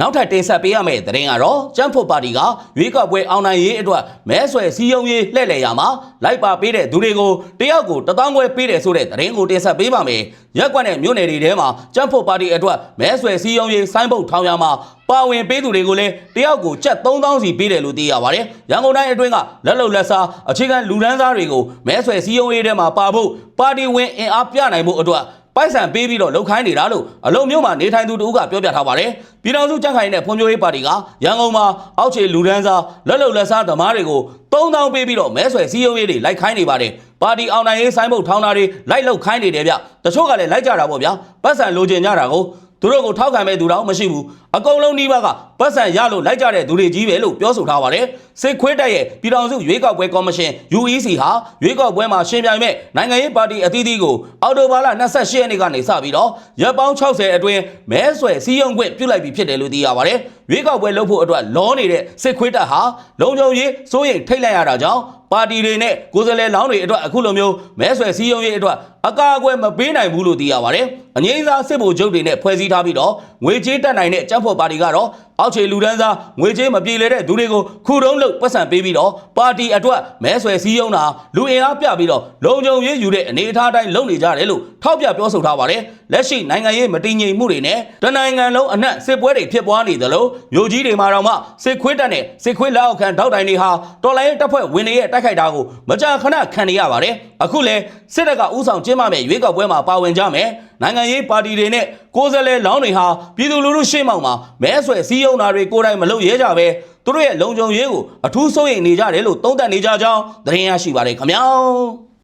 နောက်ထပ်တင်ဆက်ပေးရမယ့်သတင်းကတော့ကျန်းဖို့ပါတီကရွေးကောက်ပွဲအောင်နိုင်ရေးအတွက်မဲဆွယ်စည်းရုံးရေးလှည့်လည်ရမှာလိုက်ပါပေးတဲ့သူတွေကိုတယောက်ကိုတသောင်းခွဲပေးတယ်ဆိုတဲ့သတင်းကိုတင်ဆက်ပေးပါမယ်။ရက်ကွက်နဲ့မြို့နယ်တွေထဲမှာကျန်းဖို့ပါတီအတွက်မဲဆွယ်စည်းရုံးရေးဆိုင်းဘုတ်ထောင်ရမှာပါဝင်ပေးသူတွေကိုလည်းတယောက်ကိုကျပ်3000စီပေးတယ်လို့သိရပါတယ်။ရန်ကုန်တိုင်းအတွင်းကလက်လုံလက်စားအခြေခံလူဒန်းစားတွေကိုမဲဆွယ်စည်းရုံးရေးထဲမှာပါဖို့ပါတီဝင်အင်အားပြနိုင်မှုအတွက် ပိုက်ဆံပေးပြီးတော့လှုပ်ခိုင်းနေတာလို့အလုံးမျိုးမှာနေထိုင်သူတို့ကပြောပြထားပါတယ်။ပြည်တော်စုကြက်ခိုင်တဲ့ဖွံ့ဖြိုးရေးပါတီကရန်ကုန်မှာအောက်ခြေလူဒန်းစားလက်လုံလက်စားသမားတွေကို3000ပေးပြီးတော့မဲဆွယ်စည်းရုံးရေးတွေလိုက်ခိုင်းနေပါတယ်။ပါတီအောင်နိုင်ရေးဆိုင်းဘုတ်ထောင်းတာတွေလိုက်လှုပ်ခိုင်းနေတယ်ဗျ။တချို့ကလည်းလိုက်ကြတာပေါ့ဗျာ။ပတ်စံလိုချင်ကြတာကို သူတို့ကိုထောက်ခံမဲ့သူတော့မရှိဘူးအကုန်လုံးနှီးပါကပတ်စံရလို့လိုက်ကြတဲ့သူတွေကြီးပဲလို့ပြောဆိုထားပါတယ်စစ်ခွေးတက်ရဲ့ပြည်တော်စုရွေးကောက်ပွဲကော်မရှင် UEC ဟာရွေးကောက်ပွဲမှာရှင်ပြိုင်မဲ့နိုင်ငံရေးပါတီအသီးသီးကိုအော်တိုဘာလ28ရက်နေ့ကနေစပြီးတော့ရက်ပေါင်း60အတွင်းမဲဆွယ်စည်းရုံးခွင့်ပြုလိုက်ပြီးဖြစ်တယ်လို့သိရပါတယ်ရွေးကောက်ပွဲလုပ်ဖို့အတွက်လောနေတဲ့စစ်ခွေးတက်ဟာလုံခြုံရေးစိုးရိမ်ထိတ်လိုက်ရတာကြောင့်ပါတီတွေနဲ့ကိုယ်စားလှယ်လောင်းတွေအတွက်အခုလိုမျိုးမဲဆွယ်စည်းရုံးရေးအတွက်အကာအကွယ်မပေးနိုင်ဘူးလို့သိရပါတယ်။အငိမ့်စားစစ်ဗိုလ်ချုပ်တွေနဲ့ဖွဲ့စည်းထားပြီးတော့ငွေကြေးတက်နိုင်တဲ့ကြံ့ဖို့ပါတီကတော့အောက်ခြေလူဒန်းစားငွေကြေးမပြေလည်တဲ့သူတွေကိုခုတုံးလို့ပတ်စံပေးပြီးတော့ပါတီအတွက်မဲဆွယ်စည်းရုံးတာလူအင်အားပြပြီးတော့လုံခြုံရေးယူတဲ့အနေအထားတိုင်းလုပ်နေကြတယ်လို့ထောက်ပြပြောဆိုထားပါတယ်။လက်ရှိနိုင်ငံရေးမတည်ငြိမ်မှုတွေနဲ့တနိုင်ငံလုံးအနှံ့စစ်ပွဲတွေဖြစ်ပွားနေသလိုမြို့ကြီးတွေမှာတော့မှစစ်ခွေးတက်နဲ့စစ်ခွေးလက်အောက်ခံတောက်တိုင်တွေဟာတော်လိုင်းတပ်ဖွဲ့ဝင်တွေရဲ့တိုက်ခိုက်တာကိုမကြာခဏခံနေရပါတယ်။အခုလဲစစ်တပ်ကဥဆောင်ကျင်းပမဲ့ရွေးကောက်ပွဲမှာပါဝင်ကြမယ်။နိုင်ငံရေးပါတီတွေနဲ့ကိုယ်စားလှယ်လောင်းတွေဟာပြည်သူလူထုရှေ့မှောက်မှာမဲဆွယ်စည်းရုံးတာတွေကိုယ်တိုင်မလုပ်ရဲကြပဲသူတို့ရဲ့လုံခြုံရေးကိုအထူးစိုးရိမ်နေကြတယ်လို့သုံးသပ်နေကြကြောင်းသတင်းရရှိပါတယ်ခင်ဗျာ။